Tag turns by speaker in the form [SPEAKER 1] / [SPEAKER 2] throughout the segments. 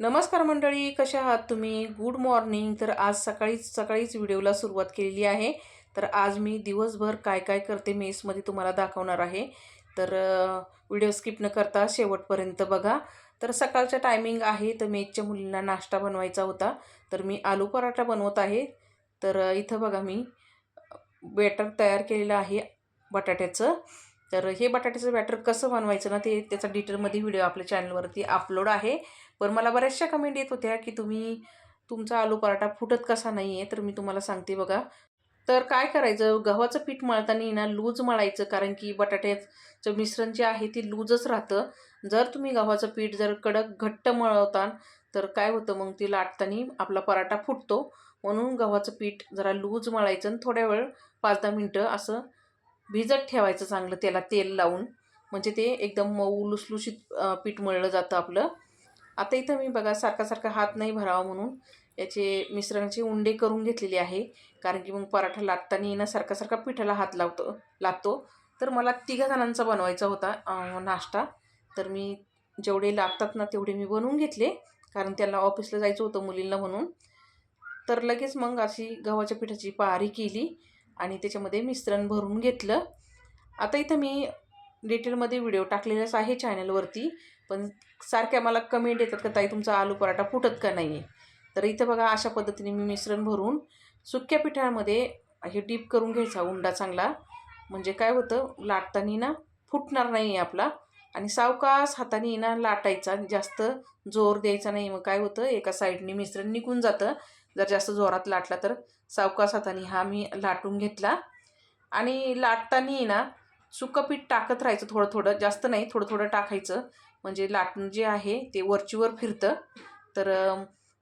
[SPEAKER 1] नमस्कार मंडळी कशा आहात तुम्ही? गुड मॉर्निंग तर आज सकाळीच सकाळीच व्हिडिओला सुरुवात केलेली आहे. तर आज मी दिवसभर काय काय करते मेसमध्ये तुम्हाला दाखवणार आहे. तर व्हिडिओ स्किप न करता शेवटपर्यंत बघा. तर सकाळचा टायमिंग आहे तर मेसच्या मुलींना नाश्ता बनवायचा होता. तर मी आलू पराठा बनवत आहे. तर इथं बघा मी बॅटर तयार केलेलं आहे बटाट्याचं. तर हे बटाट्याचं बॅटर कसं बनवायचं ना ते त्याचा डिटेलमध्ये व्हिडिओ आपल्या चॅनलवरती अपलोड आहे. पण मला बऱ्याचशा कमेंट येत होत्या की तुम्ही तुमचा आलू पराठा फुटत कसा नाही आहे तर मी तुम्हाला सांगते बघा. तर काय करायचं गव्हाचं पीठ मळताना ना लूज मळायचं कारण की बटाट्याचं मिश्रण जे आहे ते लूजच राहतं. जर तुम्ही गव्हाचं पीठ जर कडक घट्ट मळवता तर काय होतं मग ते लाटताना आपला पराठा फुटतो. म्हणून गव्हाचं पीठ जरा लूज मळायचं आणि थोड्या वेळ पाच दहा मिनटं असं भिजत ठेवायचं चांगलं त्याला तेल लावून. म्हणजे ते एकदम मऊ लुसलुशीत पीठ मळलं जातं आपलं. आता इथं मी बघा सारखा सारखा हात नाही भरावा म्हणून याचे मिश्रणाचे उंडे करून घेतलेले आहे. कारण की मग पराठा लाटताना ना सारखा सारखा पिठाला हात लावतो लागतो तर मला तिघा जणांचा बनवायचा होता नाश्ता. तर मी जेवढे लागतात ना तेवढे मी बनवून घेतले. कारण त्यांना ऑफिसला जायचं होतं मुलींना म्हणून. तर लगेच मग अशी गव्हाच्या पिठाची पारी केली आणि त्याच्यामध्ये मिश्रण भरून घेतलं. आता इथं मी डिटेलमध्ये व्हिडिओ टाकलेलाच आहे चॅनलवरती पण सारख्या मला कमेंट येतात का ताई तुमचा आलू पराठा फुटत का नाही आहे तर इथं बघा अशा पद्धतीने मी मिश्रण भरून सुक्या पिठामध्ये हे डीप करून घ्यायचा उंडा चांगला. म्हणजे काय होतं लाटताना ना फुटणार नाही आहे आपला आणि सावकास हाताने ना लाटायचा जास्त जोर द्यायचा नाही. मग काय होतं एका साईडने मिश्रण निघून जातं. जर जास्त जोरात लाटला तर सावकास हाताने हा मी लाटून घेतला. आणि लाटताना ना सुकं पीठ टाकत राहायचं थोडं थोडं जास्त नाही थोडं थोडं टाकायचं. म्हणजे लाटणं जे आहे ते वरचीवर फिरतं. तर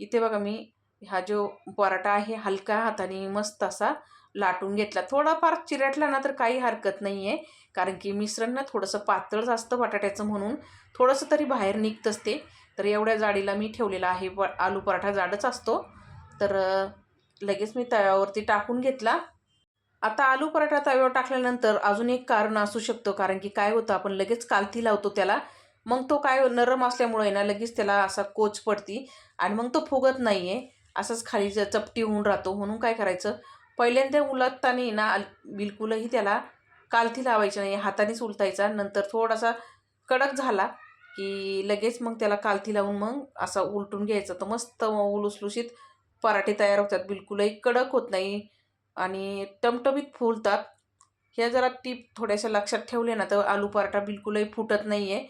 [SPEAKER 1] इथे बघा मी हा जो पराठा आहे हलका हाताने मस्त असा लाटून घेतला. थोडाफार चिरटला ना तर काही हरकत नाही आहे कारण की मिश्रण ना थोडंसं पातळच असतं बटाट्याचं म्हणून थोडंसं तरी बाहेर निघतंच ते. तर एवढ्या जाडीला मी ठेवलेला आहे प आलू पराठा जाडच असतो. तर लगेच मी तव्यावरती टाकून घेतला. आता आलू पराठा तव्यावर टाकल्यानंतर अजून एक कारण असू शकतो. कारण की काय होतं आपण लगेच कालती लावतो त्याला. मग तो काय नरम असल्यामुळे ना लगेच त्याला असा कोच पडती आणि मग तो फुगत नाही आहे असंच खाली ज चपटी होऊन राहतो. म्हणून काय करायचं? पहिल्यांदा उलटताना ना बिलकुलही त्याला कालथी लावायची नाही. हातानेच उलटायचा. नंतर थोडासा कडक झाला की लगेच मग त्याला कालथी लावून मग असा उलटून घ्यायचा. तर मस्त उलुसलुशीत पराठे तयार होतात. बिलकुलही कडक होत नाही आणि टमटमीत फुलतात. ह्या जरा टीप थोड्याशा लक्षात ठेवले ना तर आलू पराठा बिलकुलही फुटत नाही आहे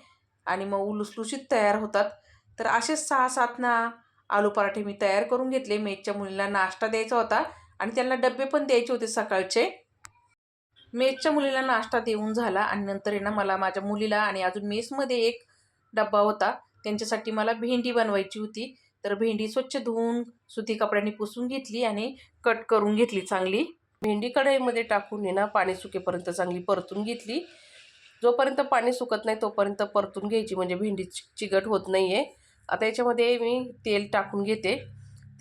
[SPEAKER 1] आणि मग लुसलुशीत तयार होतात. तर असेच सहा सात ना आलू पराठे मी तयार करून घेतले. मेजच्या मुलीला नाश्ता द्यायचा होता आणि त्यांना डबे पण द्यायचे होते सकाळचे. मेजच्या मुलीला नाश्ता देऊन झाला आणि नंतर आहे ना मला माझ्या मुलीला आणि अजून मेसमध्ये एक डब्बा होता. त्यांच्यासाठी मला भेंडी बनवायची होती. तर भेंडी स्वच्छ धुवून सुती कपड्यांनी पुसून घेतली आणि कट करून घेतली चांगली. भेंडी कढईमध्ये टाकून ना पाणी सुकेपर्यंत चांगली परतून घेतली. जोपर्यंत पाणी सुकत नाही तोपर्यंत परतून घ्यायची. म्हणजे भेंडी चिकट होत नाही आहे आता याच्यामध्ये मी तेल टाकून घेते.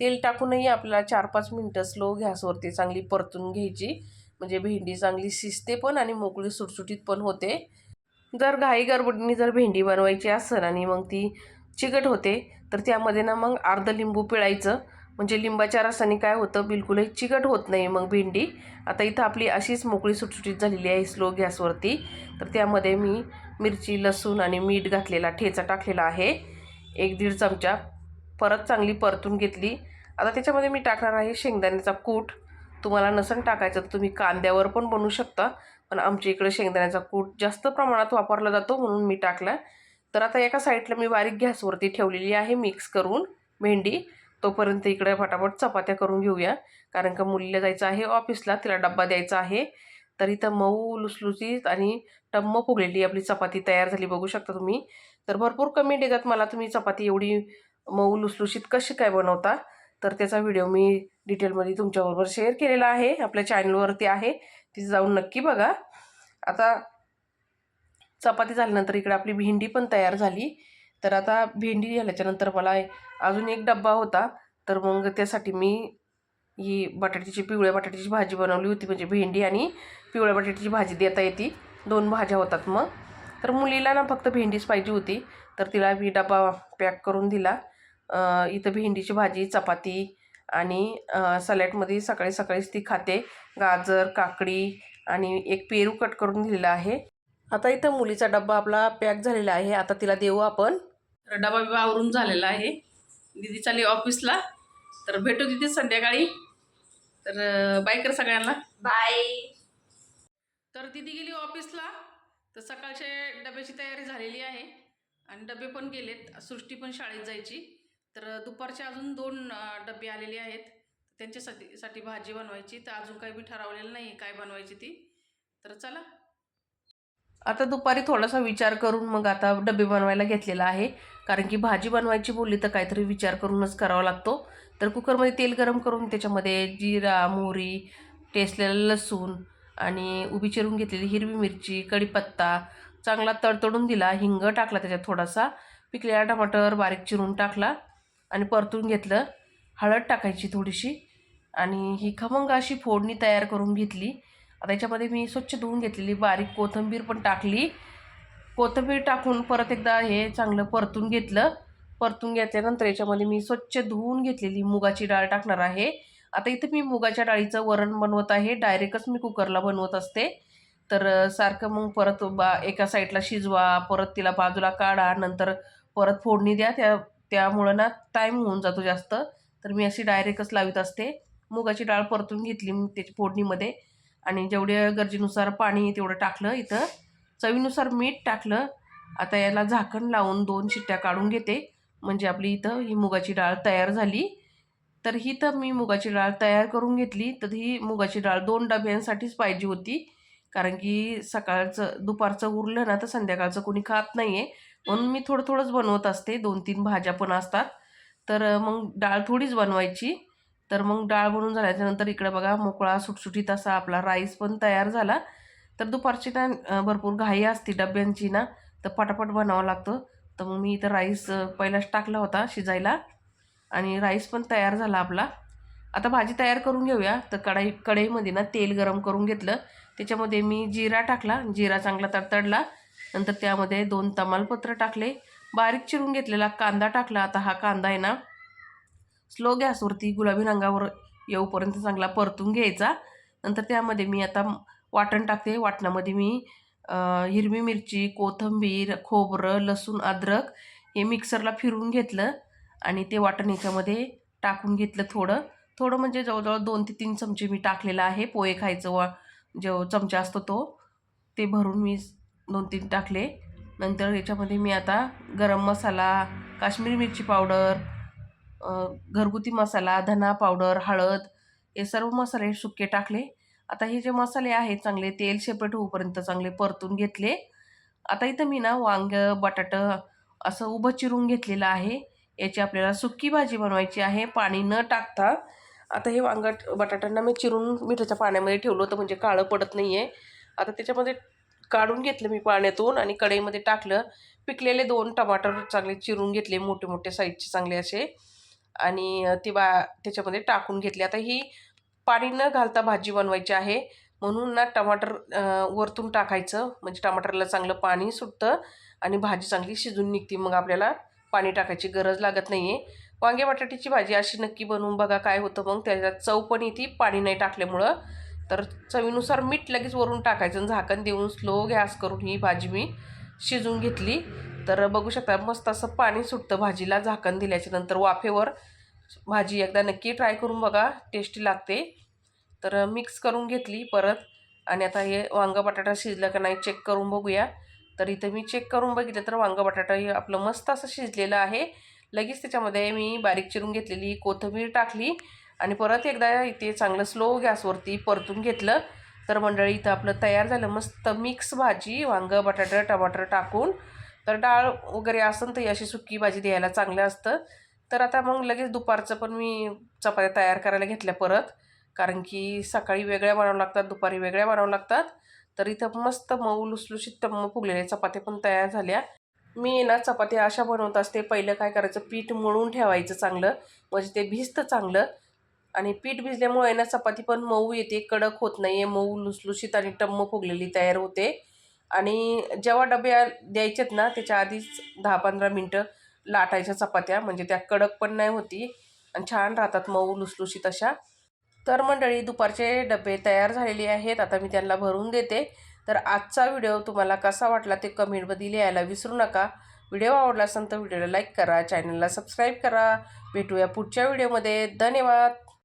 [SPEAKER 1] तेल टाकूनही आपल्याला चार पाच मिनटं स्लो गॅसवरती चांगली परतून घ्यायची. म्हणजे भेंडी चांगली शिजते पण आणि मोकळी सुटसुटीत पण होते. जर घाई गरबडीने जर भेंडी बनवायची असेल आणि मग ती चिकट होते तर त्यामध्ये ना मग अर्ध लिंबू पिळायचं. म्हणजे लिंबाच्या रसाने काय होतं बिलकुलही चिकट होत नाही मग भेंडी. आता इथं आपली अशीच मोकळी सुटसुटीत झालेली आहे स्लो गॅसवरती. तर त्यामध्ये मी मिरची लसूण आणि मीठ घातलेला ठेचा टाकलेला आहे. एक दीड चमचा. परत चांगली परतून घेतली. आता त्याच्यामध्ये मी टाकणार आहे शेंगदाण्याचा कूट. तुम्हाला नसन टाकायचं तर तुम्ही कांद्यावर पण बनवू शकता. पण आमच्या इकडे शेंगदाण्याचा कूट जास्त प्रमाणात वापरला जातो म्हणून मी टाकला. तर आता एका साईडला मी बारीक गॅसवरती ठेवलेली आहे मिक्स करून भेंडी. तोपर्यंत इकडे फटाफट चपात्या करून घेऊया. कारण का मुलीला जायचं आहे ऑफिसला तिला डब्बा द्यायचा आहे. तर इथं मऊ लुसलुसीत आणि टम्म फुगलेली आपली चपाती तयार झाली बघू शकता तुम्ही. तर भरपूर कमेंट येतात मला तुम्ही चपाती एवढी मऊ लुसलुशीत कशी काय बनवता? तर त्याचा व्हिडिओ मी डिटेलमध्ये तुमच्याबरोबर शेअर केलेला आहे. आपल्या चॅनलवरती आहे. तिथे जाऊन नक्की बघा. आता चपाती झाल्यानंतर इकडे आपली भेंडी पण तयार झाली. तर आता भेंडी झाल्याच्यानंतर मला अजून एक डब्बा होता. तर मग त्यासाठी मी ही बटाट्याची पिवळ्या बटाट्याची भाजी बनवली होती. म्हणजे भेंडी आणि पिवळ्या बटाट्याची भाजी देता येते. दोन भाज्या होतात मग. तर मुलीला ना फक्त भेंडीच पाहिजे होती. तर तिला मी डबा पॅक करून दिला. इथं भेंडीची भाजी चपाती आणि सलॅडमध्ये सकाळी सकाळीच ती खाते. गाजर काकडी आणि एक पेरू कट करून दिलेला आहे. आता इथं मुलीचा डब्बा आपला पॅक झालेला आहे. आता तिला देऊ आपण. तर डबा बिबा आवरून झालेला आहे. दिदी चालली ऑफिसला. तर भेटू दिदी संध्याकाळी. तर बाय कर सगळ्यांना.
[SPEAKER 2] बाय
[SPEAKER 1] तर दिदी गेली ऑफिसला. तर सकाळच्या डब्याची तयारी झालेली आहे. आणि डबे पण गेलेत. सृष्टी पण शाळेत जायची. तर दुपारचे अजून दोन डबे आलेले आहेत. त्यांच्यासाठी साठी भाजी बनवायची. तर अजून काही मी ठरवलेलं नाही काय बनवायची ती. तर चला. आता दुपारी थोडासा विचार करून मग आता डबे बनवायला घेतलेला आहे. कारण की भाजी बनवायची बोलली तर काहीतरी विचार करूनच करावा लागतो. तर कुकरमध्ये तेल गरम करून त्याच्यामध्ये जिरा मोहरी टेसलेलं लसूण आणि उभी चिरून घेतलेली हिरवी मिरची कढीपत्ता चांगला तडतडून दिला हिंग टाकला त्याच्यात थोडासा पिकलेला टमाटर बारीक चिरून टाकला आणि परतून घेतलं. हळद टाकायची थोडीशी आणि ही खमंग अशी फोडणी तयार करून घेतली. आता याच्यामध्ये मी स्वच्छ धुवून घेतलेली बारीक कोथिंबीर पण टाकली. कोथिंबीर टाकून परत एकदा हे चांगलं परतून घेतलं. परतून घेतल्यानंतर याच्यामध्ये मी स्वच्छ धुवून घेतलेली मुगाची डाळ टाकणार आहे. आता इथे मी मुगाच्या डाळीचं वरण बनवत आहे. डायरेक्टच मी कुकरला बनवत असते. तर सारखं मग परत बा एका साईडला शिजवा परत तिला बाजूला काढा नंतर परत फोडणी द्या. त्या त्यामुळं ना टाईम होऊन जातो जास्त. तर मी अशी डायरेक्टच लावित असते. मुगाची डाळ परतून घेतली मी त्याची फोडणीमध्ये. आणि जेवढे गरजेनुसार पाणी तेवढं टाकलं इथं. चवीनुसार मीठ टाकलं. आता याला झाकण लावून दोन शिट्ट्या काढून घेते. म्हणजे आपली इथं ही मुगाची डाळ तयार झाली. तर ही तर मी मुगाची डाळ तयार करून घेतली. तर ही मुगाची डाळ दोन डब्यांसाठीच पाहिजे होती. कारण की सकाळचं दुपारचं उरलं ना तर संध्याकाळचं कोणी खात नाही आहे म्हणून मी थोडं थोडंच बनवत असते. दोन तीन भाज्या पण असतात. तर मग डाळ थोडीच बनवायची. तर मग डाळ बनून झाल्याच्यानंतर इकडे बघा मोकळा सुटसुटीत असा आपला राईस पण तयार झाला. तर दुपारची ना भरपूर घाई असते डब्यांची ना तर पटापट बनावं लागतं. तर मग मी इथं राईस पहिलाच टाकला होता शिजायला आणि राईस पण तयार झाला आपला. आता भाजी तयार करून घेऊया. तर कढाई कढईमध्ये ना तेल गरम करून घेतलं. त्याच्यामध्ये मी जिरा टाकला. जिरा चांगला तडतडला. नंतर त्यामध्ये दोन तमालपत्र टाकले. बारीक चिरून घेतलेला कांदा टाकला. आता हा कांदा आहे ना स्लो गॅसवरती गुलाबी रंगावर येऊपर्यंत चांगला परतून घ्यायचा. नंतर त्यामध्ये मी आता वाटण टाकते. वाटणामध्ये मी हिरवी मिरची कोथिंबीर खोबरं लसूण अद्रक हे मिक्सरला फिरवून घेतलं आणि ते वाटण याच्यामध्ये टाकून घेतलं थोडं. थोडं म्हणजे जवळजवळ दोन ते तीन चमचे मी टाकलेलं आहे. पोहे खायचं वा जो चमचा असतो तो ते भरून मी दोन तीन टाकले. नंतर याच्यामध्ये मी आता गरम मसाला काश्मीरी मिरची पावडर घरगुती मसाला धना पावडर हळद हे सर्व मसाले सुके टाकले. आता हे जे मसाले आहेत चांगले तेल शेपट होऊपर्यंत चांगले परतून घेतले. आता इथं मी ना वांग बटाटं असं उभं चिरून घेतलेलं आहे. याची आपल्याला सुकी भाजी बनवायची आहे पाणी न टाकता. आता हे वांग बटाट्यांना मी चिरून मिठाच्या पाण्यामध्ये ठेवलं होतं म्हणजे काळं पडत नाही आहे आता त्याच्यामध्ये काढून घेतलं मी पाण्यातून आणि कढईमध्ये टाकलं. पिकलेले दोन टमाटर चांगले चिरून घेतले मोठे मोठे साईजचे चांगले असे. आणि ती बा त्याच्यामध्ये टाकून घेतली. आता ही पाणी न घालता भाजी बनवायची आहे. म्हणून ना टमाटर वरतून टाकायचं. म्हणजे टमाटरला चांगलं पाणी सुटतं आणि भाजी चांगली शिजून निघते. मग आपल्याला पाणी टाकायची गरज लागत नाही आहे वांगे बटाट्याची भाजी अशी नक्की बनवून बघा काय होतं. मग त्याच्यात चव पण येते पाणी नाही टाकल्यामुळं. तर चवीनुसार मीठ लगेच वरून टाकायचं आणि झाकण देऊन स्लो गॅस करून ही भाजी मी शिजून घेतली. तर बघू शकता मस्त असं पाणी सुटतं भाजीला. झाकण दिल्याच्या नंतर वाफेवर भाजी एकदा नक्की ट्राय करून बघा टेस्टी लागते. तर मिक्स करून घेतली परत. आणि आता हे वांगं बटाटा शिजलं का नाही चेक करून बघूया. तर इथं मी चेक करून बघितलं तर वांगं बटाटा हे आपलं मस्त असं शिजलेलं आहे. लगेच त्याच्यामध्ये मी बारीक चिरून घेतलेली कोथिंबीर टाकली. आणि परत एकदा इथे चांगलं स्लो गॅसवरती परतून घेतलं. तर मंडळी इथं आपलं तयार झालं मस्त मिक्स भाजी वांगं बटाटा टमाटर टाकून. तर डाळ वगैरे असेल तर अशी सुकी भाजी द्यायला चांगलं असतं. तर आता मग लगेच दुपारचं पण मी चपात्या तयार करायला घेतल्या परत. कारण की सकाळी वेगळ्या बनवावं लागतात दुपारी वेगळ्या बनवावं लागतात. तर इथं मस्त मऊ लुसलुशीत टम्म फुगलेल्या चपात्या पण तयार झाल्या. मी ना चपात्या अशा बनवत असते पहिलं काय करायचं पीठ मळून ठेवायचं चांगलं. म्हणजे ते भिजतं चांगलं. आणि पीठ भिजल्यामुळे ना चपाती पण मऊ येते कडक होत नाही आहे मऊ लुसलुशीत आणि टम्म फुगलेली तयार होते. आणि जेव्हा डबे द्यायचेत ना त्याच्या आधीच दहा पंधरा मिनटं लाटायच्या चपात्या म्हणजे त्या कडक पण नाही होती आणि छान राहतात मऊ लुसलुशीत अशा. तर मंडळी दुपारचे डबे तयार झालेले आहेत. आता मी त्यांना भरून देते. तर आजचा व्हिडिओ तुम्हाला कसा वाटला ते कमेंटमध्ये लिहायला विसरू नका. व्हिडिओ आवडला असेल तर व्हिडिओला लाईक करा चॅनलला सबस्क्राईब करा. भेटूया पुढच्या व्हिडिओमध्ये. धन्यवाद!